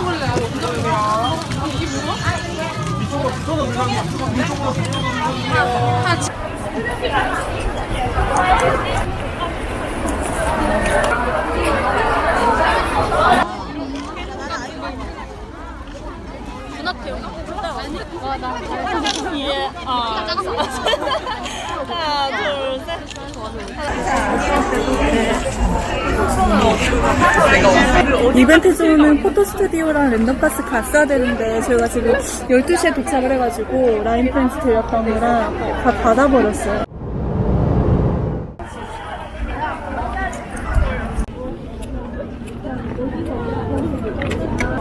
먹을래요? 영정이랑. 이게 뭐야? 아, 이벤트 존은 포토 스튜디오랑 랜덤가스 갔어야 되는데 저희가 지금 12시에 도착을 해가지고 라인 프렌즈 들렸다느라 다 닫아버렸어요.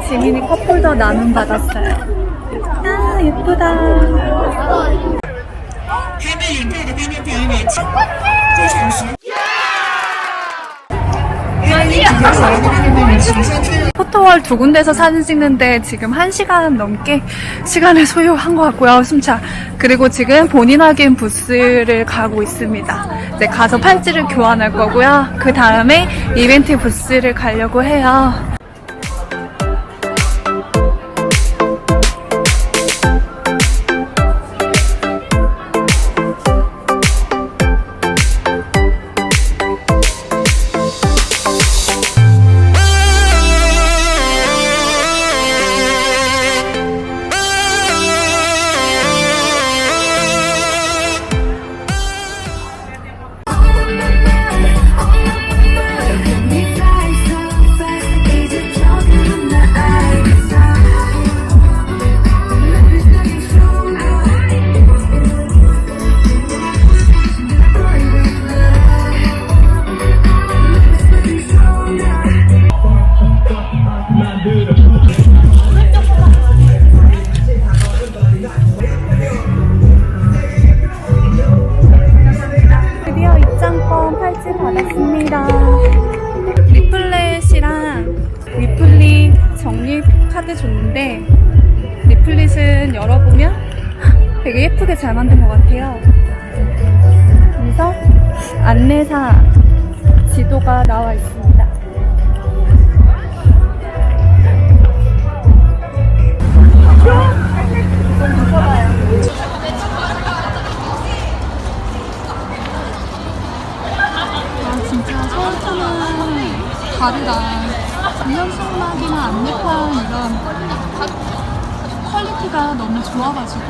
지민이 컵홀더 나눔 받았어요. 아 예쁘다. 네. 포토월 두 군데서 사진 찍는데 지금 한 시간 넘게 시간을 소요한 것 같고요. 숨차. 그리고 지금 본인 확인 부스를 가고 있습니다. 이제 가서 팔찌를 교환할 거고요. 그 다음에 이벤트 부스를 가려고 해요. 카드 줬는데 리플릿은 열어보면 되게 예쁘게 잘 만든 것 같아요. 그래서 안내사 지도가 나와 있습니다. 이현승막이나 안내판 이런 퀄리티가 너무 좋아가지고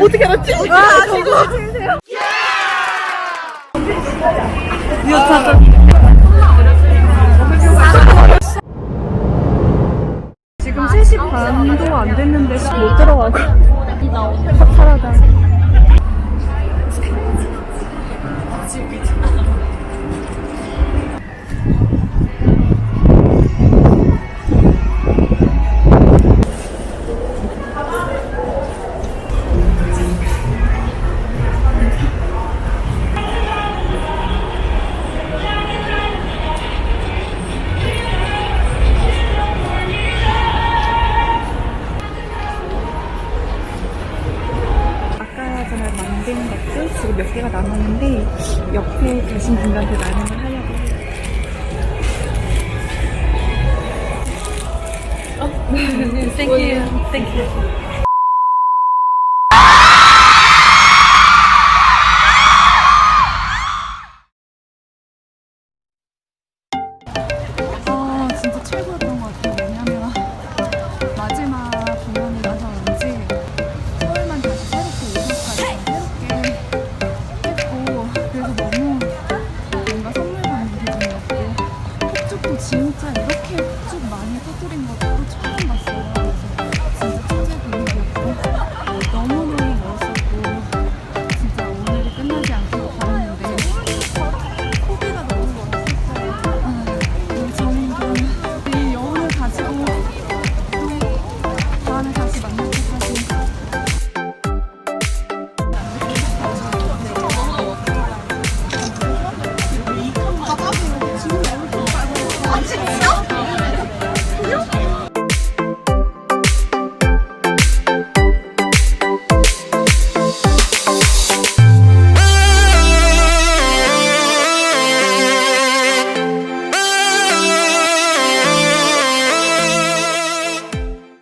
어떻게 알았지? 와, 지금. 지금 안 됐는데 못 들어와서 파탈하다. 지금 몇 개가 남았는데 옆에 계신 분들한테 나눔을 하려고 해요. 어? Thank you. Thank you. 아 진짜 최고였